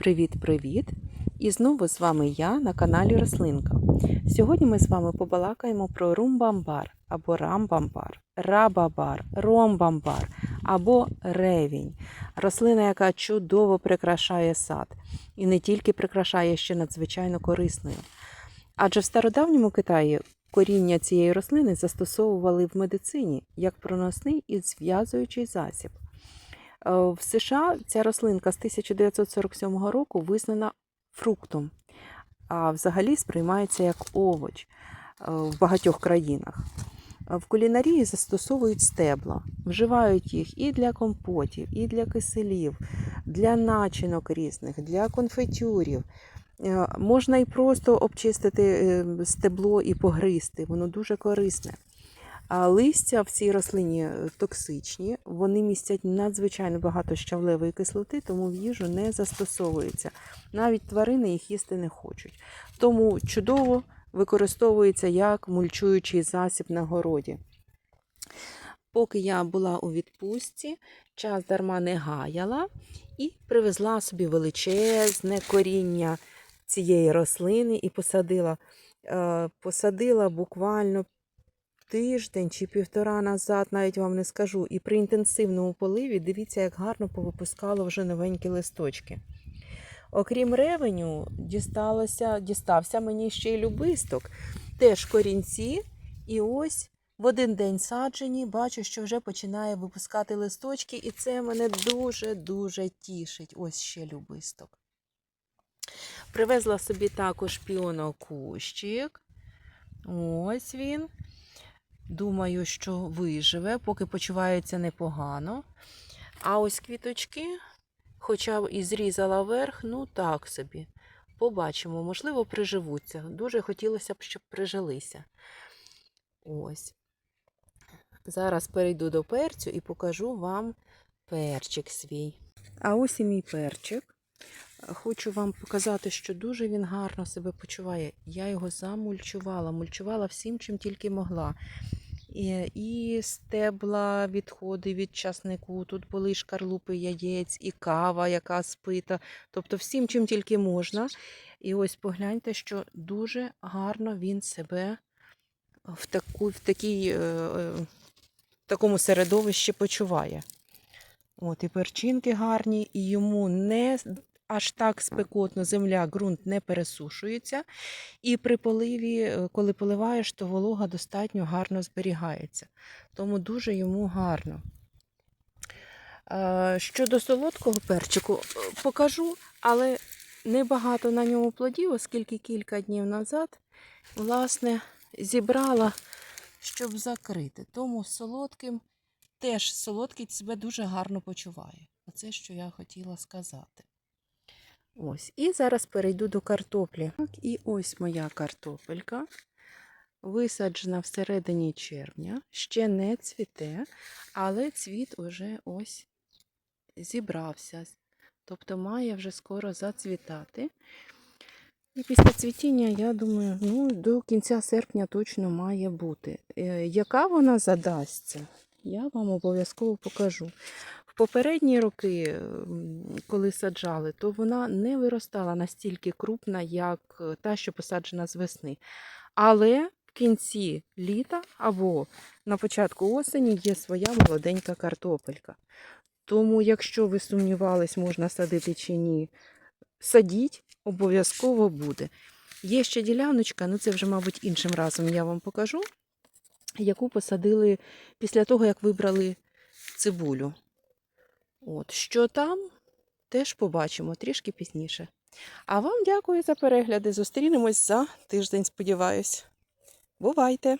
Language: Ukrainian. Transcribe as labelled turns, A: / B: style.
A: Привіт-привіт! І знову з вами я на каналі Рослинка. Сьогодні ми з вами побалакаємо про румбамбар або рамбамбар, рабабар, ромбамбар або ревінь. Рослина, яка чудово прикрашає сад. І не тільки прикрашає ще надзвичайно корисною. Адже в стародавньому Китаї коріння цієї рослини застосовували в медицині як проносний і зв'язуючий засіб. Е, В США ця рослинка з 1947 року визнана фруктом, а взагалі сприймається як овоч е, в багатьох країнах. Е, В кулінарії застосовують стебла, вживають їх і для компотів, і для киселів, для начинок різних, для конфетюрів. Можна і просто обчистити стебло і погризти, воно дуже корисне. А листя в цій рослині е, токсичні, вони містять надзвичайно багато щавлевої кислоти, тому в їжу не застосовується. Навіть тварини їх їсти не хочуть. Тому чудово використовується як мульчуючий засіб на городі. Поки я була у відпустці, час дарма не гаяла і привезла собі величезне коріння цієї рослини і посадила. Е, Посадила буквально тиждень чи півтора назад, навіть вам не скажу. І при інтенсивному поливі дивіться, як гарно повипускало вже новенькі листочки. Окрім ревеню, дісталося, дістався мені ще й любисток. Теж корінці. І ось в один день саджені, бачу, що вже починає випускати листочки, і це мене дуже-дуже тішить. Ось ще любисток. Привезла собі також піонокущик. Ось він. Думаю, що виживе, поки почувається непогано. А ось квіточки, хоча і зрізала верх, ну так собі. Побачимо, можливо, приживуться. Дуже хотілося б, щоб прижилися. Ось. Зараз перейду до перцю і покажу вам перчик свій. А ось і мій перчик. Хочу вам показати, що дуже він гарно себе почуває. Я його замульчувала, мульчувала всім, чим тільки могла. І, і стебла, відходи від часнику, тут були шкарлупи яєць, і кава, яка спита. Тобто всім, чим тільки можна. І ось погляньте, що дуже гарно він себе в, таку, в, такій, е, е, в такому середовищі почуває. От, і перчинки гарні, і йому не аж так спекотно земля, ґрунт не пересушується. І при поливі, е, коли поливаєш, то волога достатньо гарно зберігається. Тому дуже йому гарно. Е, Щодо солодкого перчику, е, покажу, але небагато на ньому плодів, оскільки кілька днів назад, власне, зібрала, щоб закрити. Тому солодким теж солодкий себе дуже гарно почуває. Оце, що я хотіла сказати. Ось. І зараз перейду до картоплі. Так, і ось моя картопелька. Висаджена всередині червня, ще не цвіте, але цвіт уже ось зібрався. Тобто має вже скоро зацвітати. І після цвітіння, я думаю, ну, до кінця серпня точно має бути. Е, Яка вона задасться, я вам обов'язково покажу. Попередні роки, коли саджали, то вона не виростала настільки крупна, як е, та, що посаджена з весни. Але в кінці літа або на початку осені є своя молоденька картопелька. Тому, якщо ви сумнівались, можна садити чи ні, садіть, обов'язково буде. Є ще діляночка, ну це вже, мабуть, іншим разом я вам покажу, яку посадили після того, як вибрали цибулю. От, що там, теж побачимо трішки пізніше. А вам дякую за перегляди. Зустрінемось за тиждень, сподіваюсь. Бувайте!